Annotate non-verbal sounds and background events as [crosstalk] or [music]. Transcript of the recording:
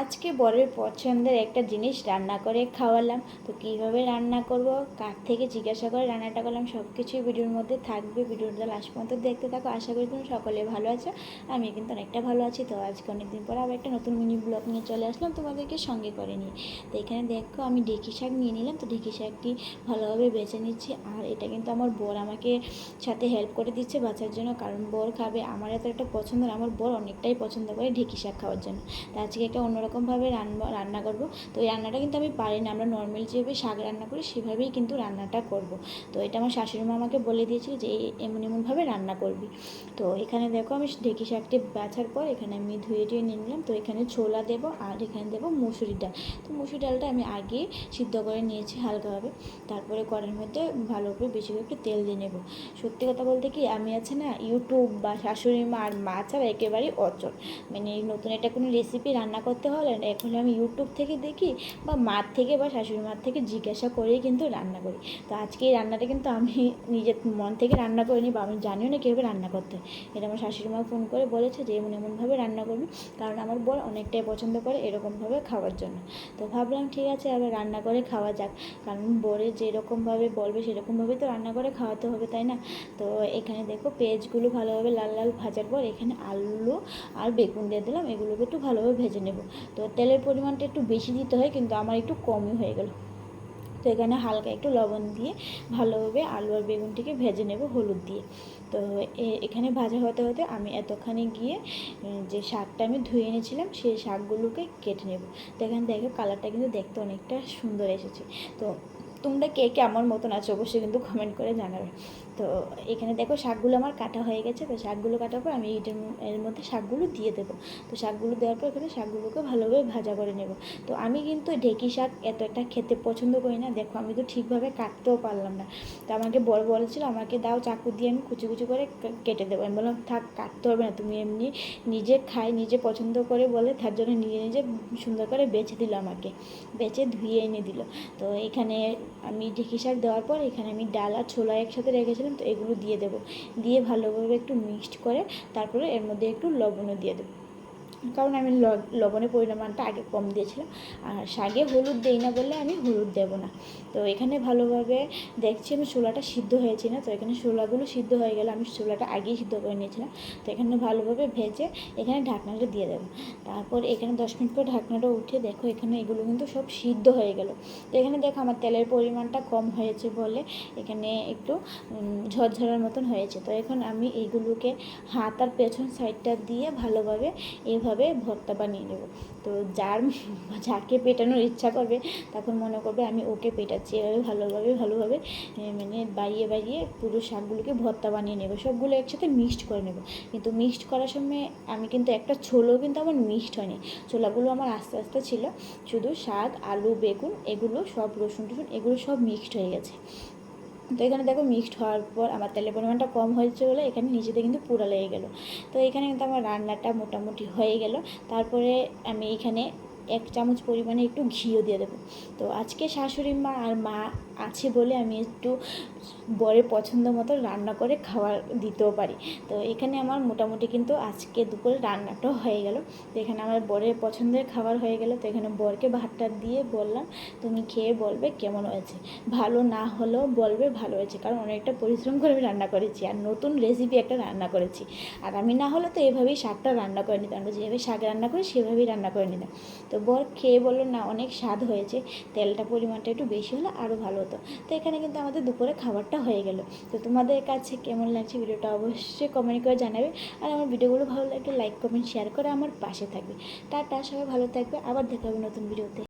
আজকে বরের পছন্দের একটা জিনিস রান্না করে খাওয়ালাম। তো কীভাবে রান্না করব, কার থেকে জিজ্ঞাসা করে রান্নাটা করলাম সব কিছুই ভিডিওর মধ্যে থাকবে। ভিডিওটা লাস্ট পর্যন্ত দেখতে থাকো। আশা করি তুমি সকলে ভালো আছো। আমি কিন্তু অনেকটা ভালো আছি। তো আজকে অনেকদিন পর আবার একটা নতুন মিনি ব্লগ নিয়ে চলে আসলাম তোমাদেরকে সঙ্গে করে নিয়ে। তো এখানে দেখো, আমি ঢেঁকি শাক নিয়ে নিলাম। তো ঢেঁকি শাকটি ভালোভাবে বেছে নিচ্ছি। আর এটা কিন্তু আমার বর আমাকে সাথে হেল্প করে দিচ্ছে বাচ্চার জন্য। কারণ বর খাবে, আমার এত একটা পছন্দ আমার বর অনেকটাই পছন্দ করে ঢেঁকি শাক খাওয়ার জন্য। তো আজকে একটা অন্যরকমভাবে রান্না রান্না করব। তো এই রান্নাটা কিন্তু আমি পারি না আমরা নর্মাল যেভাবে শাক রান্না করি, সেভাবেই কিন্তু রান্নাটা করব। তো এটা আমার শাশুড়ি মা আমাকে বলে দিয়েছিল যে এমন এমনভাবে রান্না করবি। তো এখানে দেখো আমি ঢেঁকি শাকটি বাছার পর এখানে আমি ধুয়ে টুয়ে নিয়ে নিলাম। তো এখানে ছোলা দেবো আর এখানে দেবো মুসুরি ডাল। তো মুসুরি ডালটা আমি আগে সিদ্ধ করে নিয়েছি হালকাভাবে। তারপরে কড়াইয়ের মধ্যে ভালো করে বেশি করে একটু তেল দিয়ে নেব। সত্যি কথা বলতে কি, আমি আছে না, ইউটিউব বা শাশুড়ি মা আর মা ছাড়া একেবারেই অচল। মানে নতুন একটা কোনো রেসিপি রান্না করতে হলে এখন আমি ইউটিউব থেকে দেখি বা মার থেকে বা শাশুড়ি মার থেকে জিজ্ঞাসা করেই কিন্তু রান্না করি। তো আজকে এই রান্নাটা কিন্তু আমি নিজের মন থেকে রান্না করিনি বা আমি জানিও না কীভাবে রান্না করতে। এটা আমার শাশুড়ি মা ফোন করে বলেছে যে এমন এমনভাবে রান্না করবি, কারণ আমার বর অনেকটাই পছন্দ করে এরকমভাবে খাওয়ার জন্য। তো ভাবলাম ঠিক আছে, আবার রান্না করে খাওয়া যাক। কারণ বরে যেরকমভাবে বলবে সেরকমভাবেই তো রান্না করে খাওয়াতে হবে, তাই না? তো এখানে দেখো পেঁয়াজগুলো ভালোভাবে লাল লাল ভাজার পর এখানে আলু আর বেগুন দিয়ে দিলাম। এগুলোকে একটু ভালোভাবে ভেজে নেব। তো তেলের পরিমাণটা একটু বেশি দিতে হয়, কিন্তু আমার একটু কমই হয়ে গেল। তো এখানে হালকা একটু লবণ দিয়ে ভালোভাবে আলু আর বেগুনটিকে ভেজে নেব হলুদ দিয়ে। তো এখানে ভাজা হতে হতে আমি এতখানি গিয়ে যে শাকটা আমি ধুয়ে এনেছিলাম, সেই শাকগুলোকে কেটে নেব। তো এখানে দেখো কালারটা কিন্তু দেখতে অনেকটা সুন্দর এসেছে। তো তোমরা কে কে আমার মতন আছো অবশ্যই কিন্তু কমেন্ট করে জানাবে। তো এখানে দেখো শাকগুলো আমার কাটা হয়ে গেছে, তো শাকগুলো কাটার পর আমি এটার এর মধ্যে শাকগুলো দিয়ে দেবো। তো শাকগুলো দেওয়ার পর এখানে শাকগুলোকে ভালোভাবে ভাজা করে নেব। তো আমি কিন্তু ঢেঁকি শাক এত একটা খেতে পছন্দ করি না, দেখো আমি তো ঠিকভাবে কাটতেও পারলাম না। তো আমাকে বড় বলেছিল, আমাকে দাও চাকু দিয়ে আমি কুচি কুচি করে কেটে দেবো। আমি বললাম, থাক, কাটতে হবে না, তুমি এমনি নিজে খাই, নিজে পছন্দ করে বলে তার জন্য নিজে নিজে সুন্দর করে বেছে দিল আমাকে, বেছে ধুয়ে এনে দিল। তো এখানে আমি ঢেঁকি শাক দেওয়ার পর এখানে আমি ডাল আর ছোলা একসাথে রেখেছিলাম। তো এগুলো দিয়ে দেবো। দিয়ে ভালোভাবে একটু মিক্সড করে তারপরে এর মধ্যে একটু লবণও দিয়ে দেবো। কারণ আমি লবণের পরিমাণটা আগে কম দিয়েছিলাম। আর শাকে হলুদ দেই না বললে আমি হলুদ দেবো না। তো এখানে ভালোভাবে দেখছি আমি ছোলাটা সিদ্ধ হয়েছে না, তো এখানে ছোলাগুলো সিদ্ধ হয়ে গেলে আমি ছোলাটা আগেই সিদ্ধ করে নিয়েছিলাম। তো এখানে ভালোভাবে ভেজে এখানে ঢাকনাটা দিয়ে দেবো। তারপর এখানে দশ মিনিট পর ঢাকনাটা উঠে দেখো এখানে এগুলো কিন্তু সব সিদ্ধ হয়ে গেল। তো এখানে দেখো আমার তেলের পরিমাণটা কম হয়েছে বলে এখানে একটু ঝরঝরার মতন হয়েছে। তো এখন আমি এইগুলোকে হাত আর পেছন সাইডটা দিয়ে ভালোভাবে এইভাবে ভর্তা বানিয়ে নেব। তো যার [laughs] যাকে পেটানোর ইচ্ছা করবে, তখন মনে করবে আমি ওকে পেটাচ্ছি। এভাবে ভালোভাবে ভালোভাবে মানে বাড়িয়ে বাড়িয়ে পুরো শাকগুলোকে ভর্তা বানিয়ে নেব। সবগুলো একসাথে মিক্সড করে নেব। কিন্তু মিক্সড করার সময় আমি কিন্তু একটা ছোলো কিন্তু আমার মিক্সড হয়নি। ছোলাগুলো আমার আস্তে আস্তে ছিল। শুধু শাক, আলু, বেগুন, এগুলো সব রসুন, টসুন, এগুলো সব মিক্সড হয়ে গেছে। তো এখানে দেখো মিক্সড হওয়ার পর আমার তেলের পরিমাণটা কম হয়েছে বলে এখানে নিচেতে কিন্তু পুরা লেগে গেলো। তো এখানে কিন্তু আমার রান্নাটা মোটামুটি হয়ে গেল। তারপরে আমি এখানে এক চামচ পরিমাণে একটু ঘিও দিয়ে দেবো। তো আজকে শাশুড়ি মা আর মা আছে বলে আমি একটু বরের পছন্দ মতো রান্না করে খাবার দিতেও পারি। তো এখানে আমার মোটামুটি কিন্তু আজকে দুপুরে রান্নাটাও হয়ে গেল। তো এখানে আমার বরের পছন্দের খাবার হয়ে গেল। তো এখানে বরকে ভাতটা দিয়ে বললাম, তুমি খেয়ে বলবে কেমন হয়েছে? ভালো না হলেও বলবে ভালো হয়েছে। কারণ অনেকটা পরিশ্রম করে আমি রান্না করেছি আর নতুন রেসিপি একটা রান্না করেছি। আর আমি না হলে তো এভাবেই শাকটা রান্না করে নিতাম। আমরা যেভাবে শাক রান্না করি, সেভাবেই রান্না করে নিতাম। তো বর খেয়ে বলল, না, অনেক স্বাদ হয়েছে। তেলটা পরিমাণটা একটু বেশি হলে আরও ভালো হতো। তো এখানে কিন্তু আমাদের দুপুরে খাবারটা হয়ে গেল। তো তোমাদের কাছে কেমন লাগছে ভিডিওটা অবশ্যই কমেন্ট করে জানাবে। আর আমার ভিডিওগুলো ভালো লাগলে লাইক কমেন্ট শেয়ার করে আমার পাশে থাকবে। টাটা, সবাই ভালো থাকবে। আবার দেখা হবে নতুন ভিডিওতে।